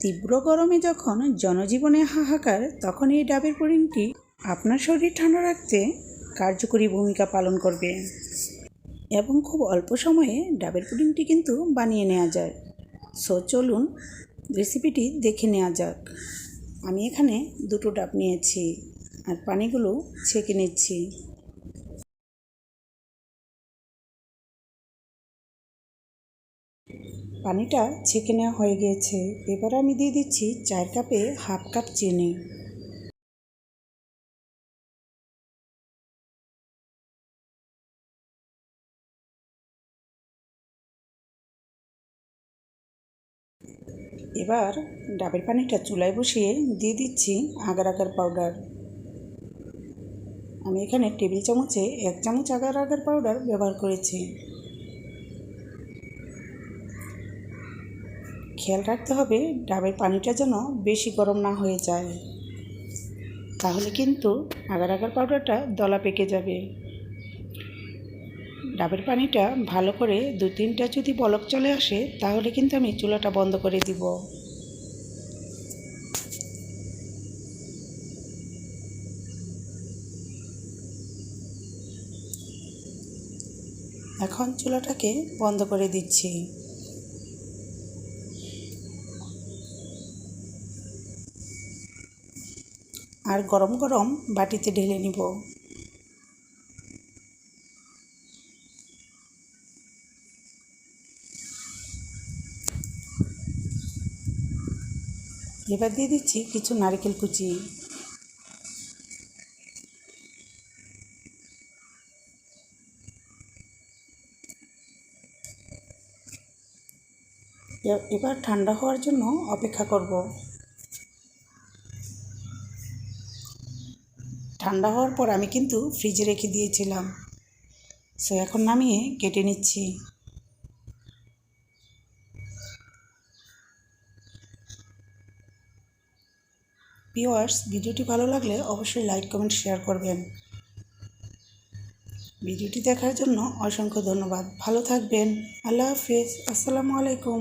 তীব্র গরমে যখন জনজীবনে হাহাকার, তখন এই ডাবের পুডিংটি আপনার শরীর ঠান্ডা রাখতে কার্যকরী ভূমিকা পালন করবে এবং খুব অল্প সময়ে ডাবের পুডিংটি কিন্তু বানিয়ে নেওয়া যায়। সো চলুন রেসিপিটি দেখে নেওয়া যাক। আমি এখানে দুটো ডাব নিয়েছি আর পানিগুলো ছেঁকে নিচ্ছি। পানিটা ছেঁকে নেওয়া হয়ে গিয়েছে এবার আমি দিয়ে দিচ্ছি চায়ের কাপে হাফ কাপ চিনি। এবার ডাবের পানিটা চুলায় বসিয়ে দিয়ে দিচ্ছি আগার আগার পাউডার আমি এখানে টেবিল চামচে এক চামচ আগার আগার পাউডার ব্যবহার করেছি। খেয়াল রাখতে হবে ডাবের পানিটা যেন বেশি গরম না হয়ে যায়। তাহলে কিন্তু আগার আগার পাউডারটা দলা পেকে যাবে। ডাবের পানিটা ভালো করে দু তিনটা যদি বলক চলে আসে, তাহলে কিন্তু আমি চুলাটা বন্ধ করে দিব। এখন চুলাটাকে বন্ধ করে দিচ্ছি। আর গরম গরম বাটিতে ঢেলে নিব। এবার দিয়ে দিচ্ছি কিছু নারকেল কুচি। এবার ঠান্ডা হওয়ার জন্য অপেক্ষা করব। ঠান্ডা হওয়ার পর আমি কিন্তু ফ্রিজে রেখে দিয়েছিলাম। সো এখন নামিয়ে কেটে নিচ্ছি। ভিউয়ার্স ভিডিওটি ভালো লাগলে অবশ্যই লাইক, কমেন্ট, শেয়ার করবেন। ভিডিওটি দেখার জন্য অসংখ্য ধন্যবাদ। ভালো থাকবেন। আল্লাহ হাফিজ। আসসালামু আলাইকুম।